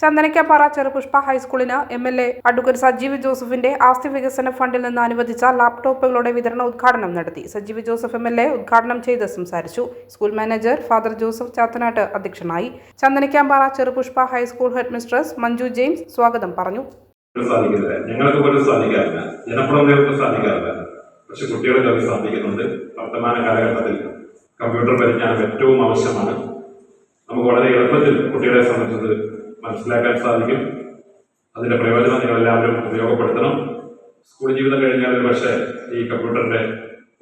ചന്ദനക്കാപ്പാറ Cherupushpa ഹൈസ്കൂളിന് M L A advocate Sajeev ജോസഫിന്റെ ആസ്തി വികസന ഫണ്ടിൽ നിന്ന് അനുവദിച്ച ലാപ്ടോപ്പുകളുടെ വിതരണ ഉദ്ഘാടനം നടത്തി. Sajeev Joseph M L A ഉദ്ഘാടനം ചെയ്ത് സംസാരിച്ചു. School manager father Joseph Chathanattu അധ്യക്ഷനായി. Chandanakkampara Cherupushpa high school headmistress Manju James സ്വാഗതം പറഞ്ഞു. ഞങ്ങൾക്ക് പക്ഷെ കുട്ടികൾക്ക് അത് സാധിക്കുന്നുണ്ട്. വർത്തമാന കാലഘട്ടത്തിൽ കമ്പ്യൂട്ടർ പരിജ്ഞാനം ഏറ്റവും ആവശ്യമാണ്. നമുക്ക് വളരെ എളുപ്പത്തിൽ കുട്ടികളെ സംബന്ധിച്ചത് മനസ്സിലാക്കാൻ സാധിക്കും. അതിന്റെ പ്രയോജനം നിങ്ങൾ എല്ലാവരും ഉപയോഗപ്പെടുത്തണം. സ്കൂൾ ജീവിതം കഴിഞ്ഞാൽ ഒരു പക്ഷേ ഈ കമ്പ്യൂട്ടറിന്റെ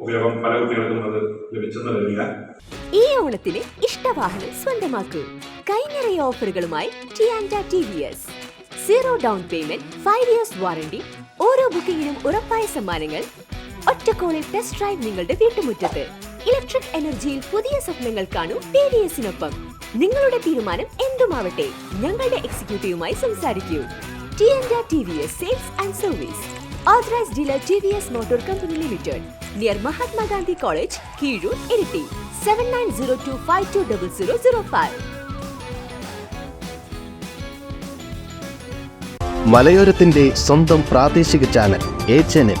ഉപയോഗം പല കുട്ടികൾക്കും അത് ലഭിച്ചെന്ന് വരില്ല. ഈ ഓണത്തിന് ഇഷ്ടവാഹനം സ്വന്തമാക്കൂ. കൈനിറയ ഓഫറുകളുമായി ടിയാൻഡ T V S. Zero down payment five years warranty ഓരോ ബുക്കിംഗിനും ഉറപ്പായ സമ്മാനങ്ങൾ. ഒറ്റക്കോളിൽ ടെസ്റ്റ് ഡ്രൈവ് നിങ്ങളുടെ വീട്ടുമുറ്റത്ത്. ഇലക്ട്രിക് എനർജിയിൽ പുതിയ സ്വപ്നങ്ങൾ കാണൂ ടി ഡി എസിനൊപ്പം. നിങ്ങളുടെ തീരുമാനം എന്തുമാവട്ടെ? ഞങ്ങളുടെ എക്സിക്യൂട്ടീവുമായി സംസാരിക്കൂ. T ടിയാൻഡ T V S sales and service. Authorise dealer T V S motor company limited. Near Mahatma Gandhi college Keezhur Iritty. Seven nine zero two five two double zero zero five മലയോരത്തിന്റെ സ്വന്തം പ്രാദേശിക channel A channel.